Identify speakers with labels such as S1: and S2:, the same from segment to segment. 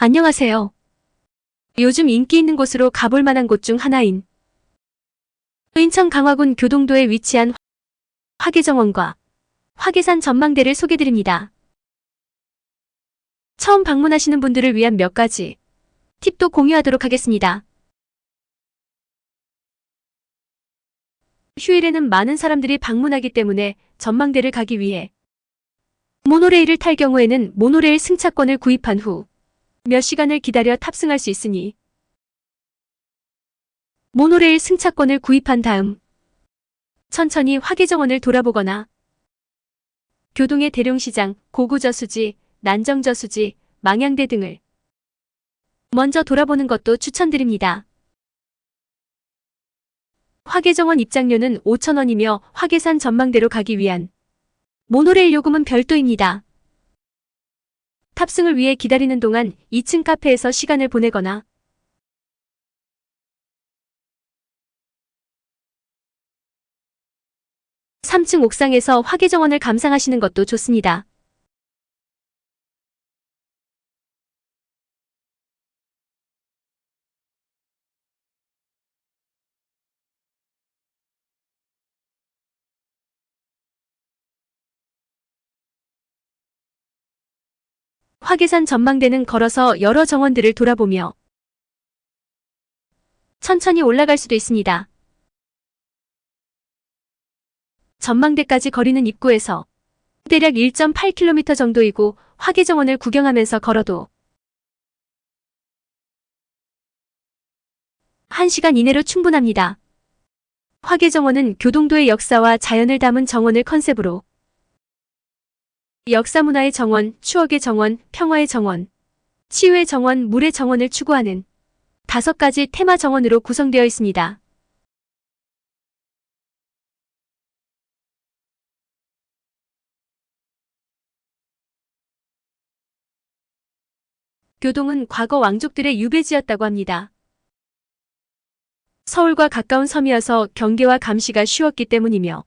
S1: 안녕하세요. 요즘 인기 있는 곳으로 가볼 만한 곳 중 하나인 인천 강화군 교동도에 위치한 화계정원과 화계산 전망대를 소개드립니다. 처음 방문하시는 분들을 위한 몇 가지 팁도 공유하도록 하겠습니다. 휴일에는 많은 사람들이 방문하기 때문에 전망대를 가기 위해 모노레일을 탈 경우에는 모노레일 승차권을 구입한 후 몇 시간을 기다려 탑승할 수 있으니 모노레일 승차권을 구입한 다음 천천히 화계정원을 돌아보거나 교동의 대룡시장, 고구저수지, 난정저수지, 망향대 등을 먼저 돌아보는 것도 추천드립니다. 화계정원 입장료는 5,000원이며 화계산 전망대로 가기 위한 모노레일 요금은 별도입니다. 탑승을 위해 기다리는 동안 2층 카페에서 시간을 보내거나 삼층 옥상에서 화계정원을 감상하시는 것도 좋습니다. 화계산 전망대는 걸어서 여러 정원들을 돌아보며 천천히 올라갈 수도 있습니다. 전망대까지 거리는 입구에서 대략 1.8km 정도이고 화계정원을 구경하면서 걸어도 1시간 이내로 충분합니다. 화계정원은 교동도의 역사와 자연을 담은 정원을 컨셉으로 역사문화의 정원, 추억의 정원, 평화의 정원, 치유의 정원, 물의 정원을 추구하는 다섯 가지 테마 정원으로 구성되어 있습니다. 교동은 과거 왕족들의 유배지였다고 합니다. 서울과 가까운 섬이어서 경계와 감시가 쉬웠기 때문이며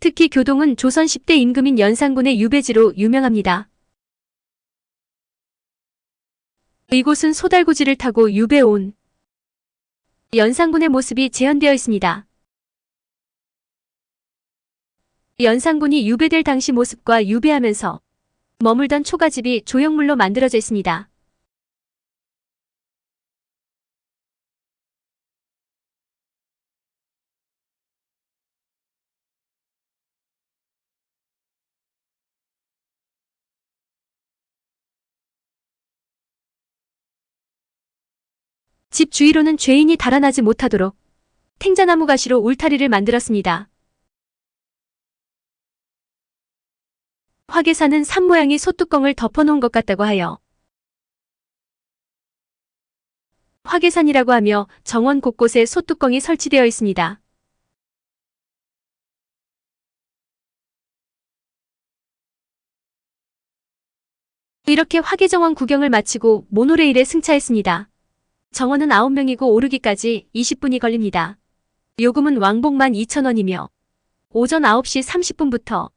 S1: 특히 교동은 조선 10대 임금인 연산군의 유배지로 유명합니다. 이곳은 소달구지를 타고 유배 온 연산군의 모습이 재현되어 있습니다. 연산군이 유배될 당시 모습과 유배하면서 머물던 초가집이 조형물로 만들어져 있습니다. 집 주위로는 죄인이 달아나지 못하도록 탱자나무 가시로 울타리를 만들었습니다. 화계산은 산 모양이 소뚜껑을 덮어놓은 것 같다고 하여 화계산이라고 하며 정원 곳곳에 소뚜껑이 설치되어 있습니다. 이렇게 화계정원 구경을 마치고 모노레일에 승차했습니다. 정원은 9명이고 오르기까지 20분이 걸립니다. 요금은 왕복만 2,000원이며 오전 9시 30분부터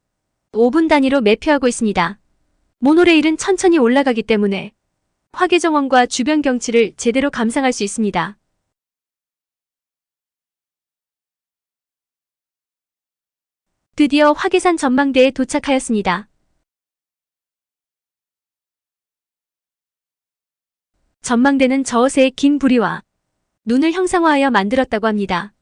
S1: 5분 단위로 매표하고 있습니다. 모노레일은 천천히 올라가기 때문에 화계정원과 주변 경치를 제대로 감상할 수 있습니다. 드디어 화계산 전망대에 도착하였습니다. 전망대는 저어새의 긴 부리와 눈을 형상화하여 만들었다고 합니다.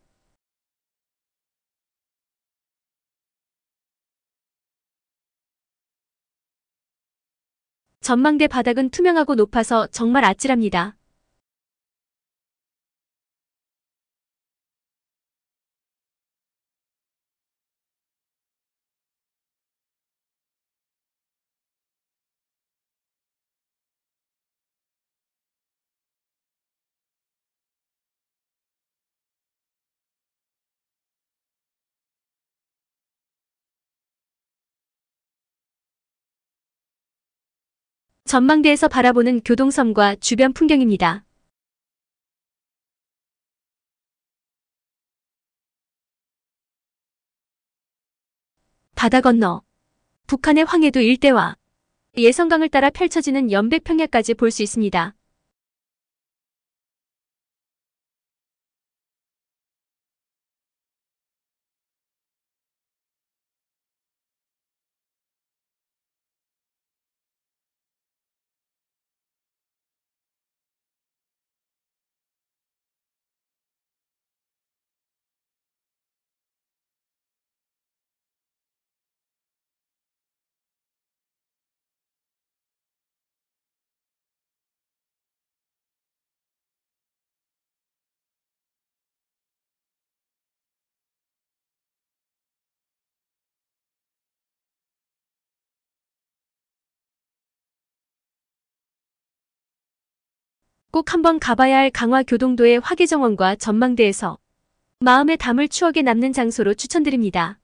S1: 전망대 바닥은 투명하고 높아서 정말 아찔합니다. 전망대에서 바라보는 교동섬과 주변 풍경입니다. 바다 건너 북한의 황해도 일대와 예성강을 따라 펼쳐지는 연백평야까지 볼 수 있습니다. 꼭 한번 가봐야 할 강화 교동도의 화계정원과 전망대에서 마음에 담을 추억에 남는 장소로 추천드립니다.